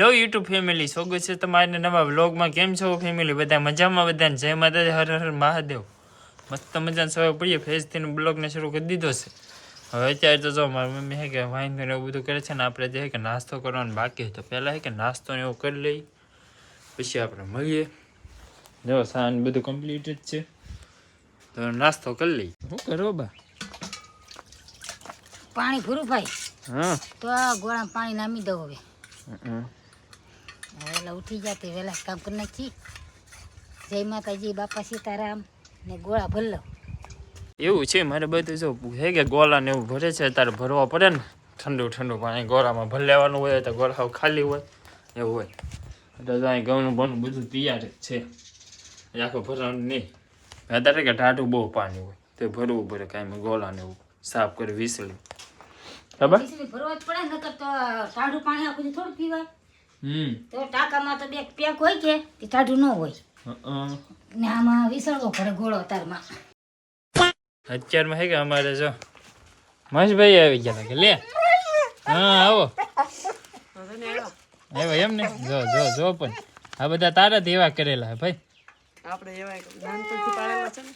Hello YouTube family સ્વાગત છે તમારે નવા વ્લોગમાં કેમ છો ફેમિલી બધા મજામાં? બધાને જય માતાજી. હર હર મહાદેવ. મસ્ત મજાને સવારે પડીએ ફેસથી બ્લોગને શરૂ કરી દીધો છે. હવે અત્યારે તો જો મારી મમ્મી હે કે વાઈન ને એવું બધું કરે છે ને આપણે જે હે કે નાસ્તો કરવાનો બાકી હતો તો પહેલાં હે કે નાસ્તો ને એવું કરી લઈ પછી આપણે મળીએ. જો સાંજ બધું કમ્પ્લીટ જ છે. તો નાસ્તો કરી લઈ શું કરો બા? પાણી પૂરું ભાઈ. હા. તો આ ગોળામાં પાણી નામી દઉં હવે. હમ. વહેલા ઉઠી જાતે વહેલા કામ કરી નાખી. જય માતાજી બાપા સીતારામ ને ગોળા ભરલો એવું છે મારે બધું જો હે કે ગોળા ને એવું ભરે છે તારે ભરવા પડે ને ઠંડુ ઠંડુ પાણી ગોળામાં ભર લેવાનું હોય તો ગોળા ખાલી હોય એવું હોય. એટલે તો અહીં ઘઉંનું બનું બધું તૈયાર છે. આખું ભરવાનું નહીં. અત્યારે કે ટાટું બહુ પાણી હોય તો ભરવું પડે કાંઈ ગોળા ને એવું સાફ કરી વિસળી. ખબર ભરવા જ પડે ને તો ટાઢું પાણી આખું થોડું પીવાય. તો ટાંકામાં તો બે પેક હોય કે તે ટાઢું ન હોય. ને આમાં વિસળવો પડે ગોળો તારમાં અત્યારમાં હે કે અમારે જો મહેશભાઈ આવી ગયા કે લે. હા આવો. આવ્યો એમ ને? જો જો જો પણ. આ બધા તારા એવા કરેલા ભાઈ. આપણે એવા નાનપણથી પાડેલા છે ને.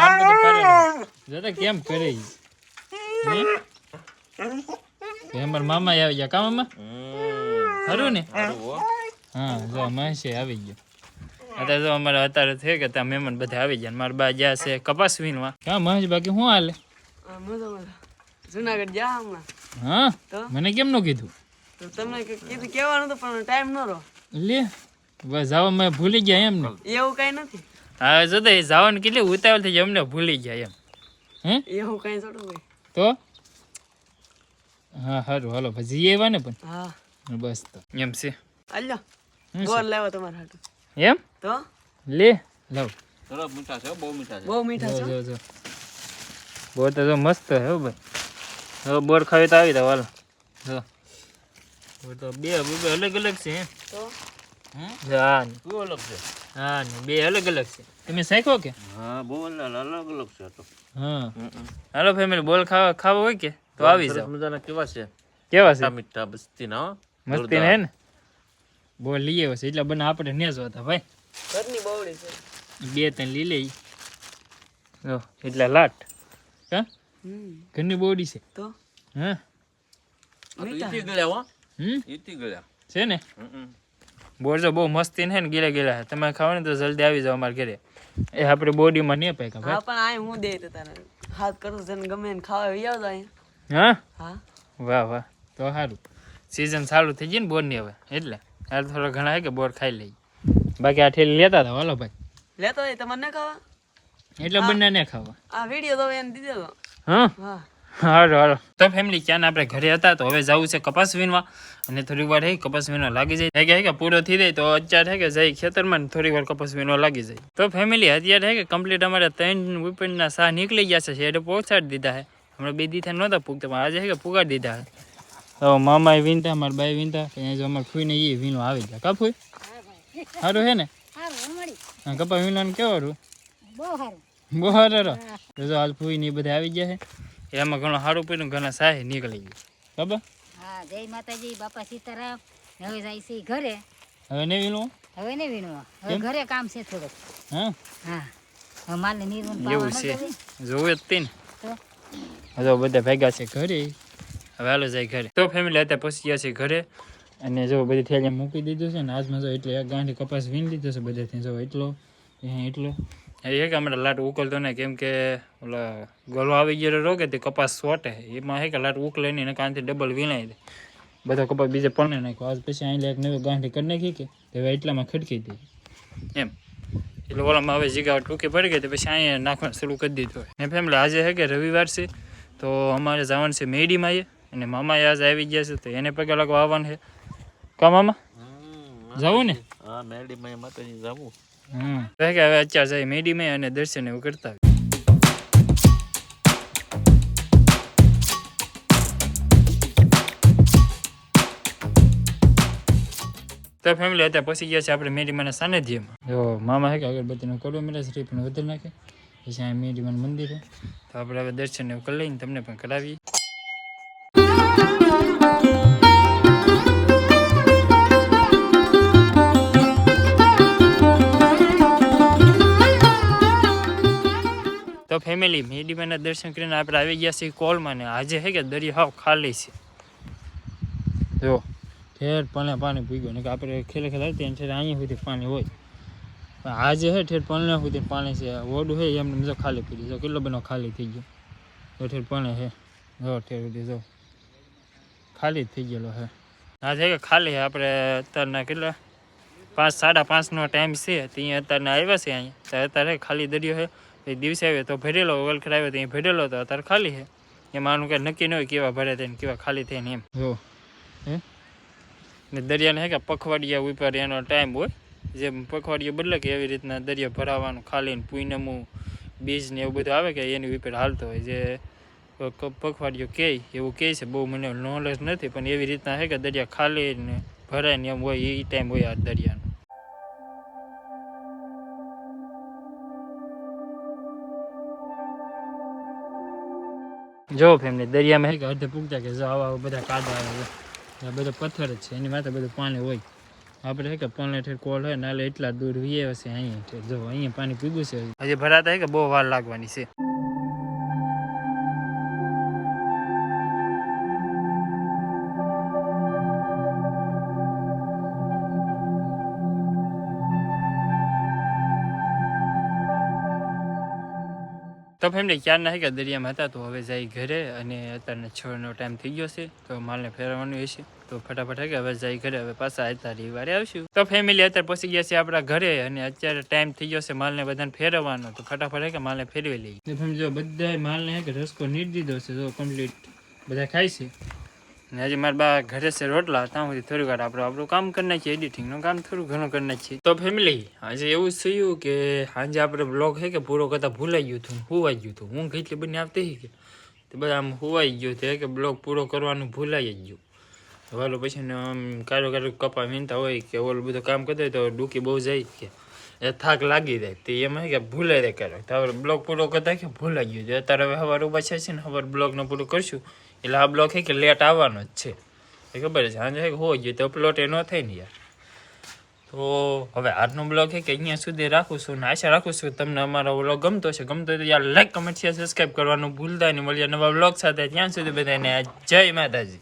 નામ બધું કરેલું. જો તો કેમ કરે. હે? મામા આવી ગયા. કા મામા? ખરું ને? હા. જો મહેશે આવી ગયો. અત્યારે જો અમારે અત્યારે છે કે ત્યાં મહેમાન બધા આવી ગયા ને મારા બા જ્યાં છે કપાસ વીણવા ક્યાં મહેશ બાકી શું હાલે? આ મજા મજા જુનાગઢ જા હમણાં? હા? મને કેમ નું કીધું? તમને કીધું કેવાનું તો પણ ટાઈમ ન રહો. લે બસ આવા મેં ભૂલી ગયા એમ ને. એવું કઈ નથી. હા જો તો એ જવાનું કેટલી ઉતાવળ થઈ જાય અમને ભૂલી ગયા એમ. હે? એવું કઈ થોડું તો? હા સારું હાલો પછી એવા ને પણ? હા. બસ તો. એમ છે. અલ્યો ગોળ લાવો તમારા હાટુ. એમ? તો? લે. લાવ. બહુ મીઠા જો છો? જો જો બોર તો જો મસ્ત હે હો ભાઈ. હવે બોર ખાવી તો આવી દો વાલ જો. બોર તો બે બે અલગ અલગ છે હે. તો? જો અલગ છે? હા ને બે અલગ અલગ છે. તમે શીખો કે? હા બહુ અલગ અલગ છે તો. હા. હાલો ફેમિલી બોલ ખાવા ખાવા હોય કે? તો આવી જાવ મજાના કેવા છે? કેવા છે? મીઠા બસ્તી ના મસ્તી ને? બોલ લઈ આવ્યો છે એટલે બને આપણે ને જોતા ભાઈ. ઘરની બવડી છે. બે ત્રણ લઈ લઈ. જો એટલા લાટ. હા? ઘરની બોડી છે. તો? હા? ઈથી ગળ્યા હો. હમ? ઈથી ગળ્યા. છે ને? હમ બોર જો બહુ મસ્તી ને હે ગીરા ગીલા ગીલા. છે તમે ખાવ ને તો જલ્દી આવી જાવ અમારા ઘરે. એ આપણે બોડીમાં નહીં પાય હા પણ આ હું દે તને હાથ કરું જેને ગમે ને ખાવા આવી આવજો હા? હા. વાહ વાહ. તો સારું. સિઝન સારું થઈ ગઈ ને બોરની હવે એટલે હાલ થોડા ઘણા હે કે બોર ખાઈ લઈ બાકી આ ઠેલી લેતા હતા હાલો ભાઈ? લેતો હોય તમારે ના ખાવા? એટલે બંને ને ખાવા. આ વીડિયો તો એને દીધો હા? હા. હારો હારો. તો ફેમિલી ક્યાં આપણે ઘરે હતા તો હવે જવું છે કપાસ વીણવા. અને થોડીક વાર હે કપાસ વીણવા લાગી જાય. કે હે કે પૂરો થઈ જાય તો અત્યારે હે કે જઈ ખેતરમાં થોડી વાર કપાસ વીણવા લાગી જાય. તો ફેમિલી અત્યારે હે કે કમ્પ્લીટ અમારે ત્રણ ઉપરના સાહ નીકળી ગયા છે એટલે પહોંચાડી દીધા છે હમણાં બે દીધા નહોતા પૂગતા પણ આજે હે કે પુગાડી દીધા છે તો મામા વીણતા મારા બાઈ વીણતા અહીંયા જો અમારે ફૂઈને એ વીણવા આવી ગયા. કા ફૂઈ સારું હે ને? કપાસ વીણવાનું કેવું હતું બહુ સારું બહુ સારું તો જો હાલ ફૂઈ ને એ બધા આવી ગયા છે. એમાં ઘણો સારું પડ્યું ઘણા સાહે નીકળી ગયું. ખબર? હા જય માતાજી બાપા સીતારામ. હવે જાય છે ઘરે. હવે ને વીણવું? હવે ને વીણવા. હવે ઘરે કામ છે થોડુંક. હા? હા. હવે માલને નીરવું એવું છે. જોવે જ તે ને. હજો બધા ભેગા છે ઘરે. હાલો જાય ઘરે. તો ફેમિલી અત્યારે પછી ગયા છે ઘરે. અને જો બધી થેલી મૂકી દીધું છે ને આજમાં જો એટલે એક ગાંઠી, કપાસ વીણ દીધો છે બધાથી. જો એટલો એટલો. એ કે હમણાં લાટ ઉકલતો ને કેમ કે ઓલા ગલો આવી ગયો રોગે તે કપાસ સોટે. એમાં હે કે લાટ ઉકલે નહીં ને કાંથી ડબલ વીણાઈ દે બધો કપાસ બીજે પણ નાખ્યો. આજ પછી અહીં એક નવી ગાંઠી કરી નાખી કે હવે એટલામાં ખડકી દીધી એમ. એટલે ઓલામાં હવે જીગા ટૂંકી પડી ગઈ તો પછી અહીંયા નાખવાનું શરૂ કરી દીધું. ને ફેમિલી આજે હે કે રવિવાર છે, તો અમારે જવાનું છે મેડીમાં એ. અને મામા આજે આવી ગયા છે તો એને પગે લાગવા આવવાનું છે. કા મામા? જવું ને? હા મેરડી માં માતાજી જાવું. હમ. તો કે હવે અત્યારે જાય મેડીમાં અને દર્શન એવું કરતા આવીએ. તો ફેમિલી અત્યારે પહોંચી ગયા છે આપણે મેરીમાના સાનિધ્યમાં. જો મામા હે કે અગરબત્તીનો કડવો મેળે શ્રી પણ વધારી નાખે. પછી અહીંયા મેરીમાનું મંદિર છે. તો આપણે હવે દર્શન એવું કરી લઈને તમને પણ કરાવીએ. ફેમિલી મેડીમાના દર્શન કરીને આપણે આવી ગયા છીએ કોલમાં આજે હે કે દરિયો હાવ ખાલી છે. જો, ઠેર પલને પાણી પી ગયું ને કે આપણે ખેલે ખેલે ત્યાં ઠેર અહીંયા સુધી પાણી હોય. પણ આજે હે ઠેર પલને સુધી પાણી છે. ઓડું હે એમને જો ખાલી પી જો, કેટલો બનો ખાલી થઈ ગયો. તો ઠેર પાણી હે. જો, ઠેર સુધી જો. ખાલી થઈ ગયેલો હે. આજે કે ખાલી હે. આપણે અત્યારના કેટલા? પાંચ, સાડા પાંચનો ટાઈમ છે. ત્યાં અત્યારના આવ્યા છે અહીંયા. અત્યારે ખાલી દરિયો છે એ દિવસે આવ્યો તો ભરેલો વલખડ આવ્યો ત્યાં ભરેલો તો અત્યારે ખાલી છે. એમાં આનું કંઈ નક્કી ન હોય કેવા ભરે થઈને કેવા ખાલી થઈને એમ. જો. હે? ને દરિયાને હે કે પખવાડિયા ઉપર એનો ટાઈમ હોય. જેમ પખવાડિયું બદલે કે એવી રીતના દરિયો ભરાવાનું ખાલી ને પૂનમું બીજ ને એવું બધું આવે કે એની ઉપર હાલતો હોય. જે પખવાડિયો પખવાડિયું કહે એવું કહે છે. બહુ મને નોલેજ નથી પણ એવી રીતના છે કે દરિયા ખાલી ને ભરાય ને એમ હોય એ ટાઈમ હોય આ દરિયાનો. જો ફેમિલી દરિયામાં કે અડધે પૂગતા કે જો આવા આવા બધા કાદા આવે છે. આ બધો પથ્થર જ છે, એની માથે બધું પાણી હોય. આપણે કે પાણી ઠેર કોલ હોય નાલે એટલા દૂર વીએ હશે અહીંયા જો, અહીંયા પાણી પીગું છે હજી. ભરાતા કે બહુ વાર લાગવાની છે? તો ફેમિલી ક્યારના કે દરિયામાં હતા, તો હવે જાય ઘરે અને અત્યારને છનો ટાઈમ થઈ ગયો છે, તો માલને ફેરવવાનું હશે. તો ફટાફટ કે હવે જાય ઘરે, હવે પાછા આવતા રવિવારે આવશું. તો ફેમિલી અત્યારે પહોંચી ગયા છે આપણા ઘરે અને અત્યારે ટાઈમ થઈ ગયો છે માલને બધાને ફેરવવાનો. તો ફટાફટ કે માલને ફેરવી લઈએ. તો ફેમિલી જો બધા માલને કે રસકો નીટ દીધો છે જો કમ્પ્લીટ બધા ખાય છે. ને હજી મારા બા ઘરે છે રોટલા, ત્યાં સુધી થોડી વાર આપણે આપણું કામ કરી નાખીએ એડિટિંગનું કામ થોડું ઘણું કરી નાખીએ. તો ફેમિલી આજે એવું થયું કે સાંજે આપણે બ્લોગ છે કે પૂરો કરતા ભૂલાઈ ગયું હતું હોવાઈ ગયું હતું હું એટલી બની આવતી હતી કે? તે બધા આમ હુવાઈ ગયું છે કે બ્લોગ પૂરો કરવાનું ભૂલાઈ જ ગયું. વાલો પછી આમ કારો કારો કપા વીણતા હોય કે ઓલું બધું કામ કરતા હોય તો ડૂકી બહુ જાય કે એ થાક લાગી જાય. તે એમાં કે ભૂલાઈ જાય કરો તો હવે બ્લોગ પૂરો કરતા કે ભૂલાઈ ગયું છે? અત્યારે હવે હવાર ઊભા છે ને હવે બ્લોગને પૂરું કરશું. એટલે આ બ્લોક છે કે લેટ આવવાનો જ છે. એ ખબર છે? સાંજે કે હોય ગયું તો અપલોડ એ ન થાય ને યાર. તો હવે આજનો બ્લોગ છે કે અહીંયા સુધી રાખું છું ને આશા રાખું છું તમને અમારો બ્લોગ ગમતો છે ગમતો તો યાર લાઈક કમેન્ટ શેર સબસ્ક્રાઈબ કરવાનું ભૂલતા નહીં. મળીએ નવા બ્લોગ સાથે. ત્યાં સુધી બધાને જય માતાજી.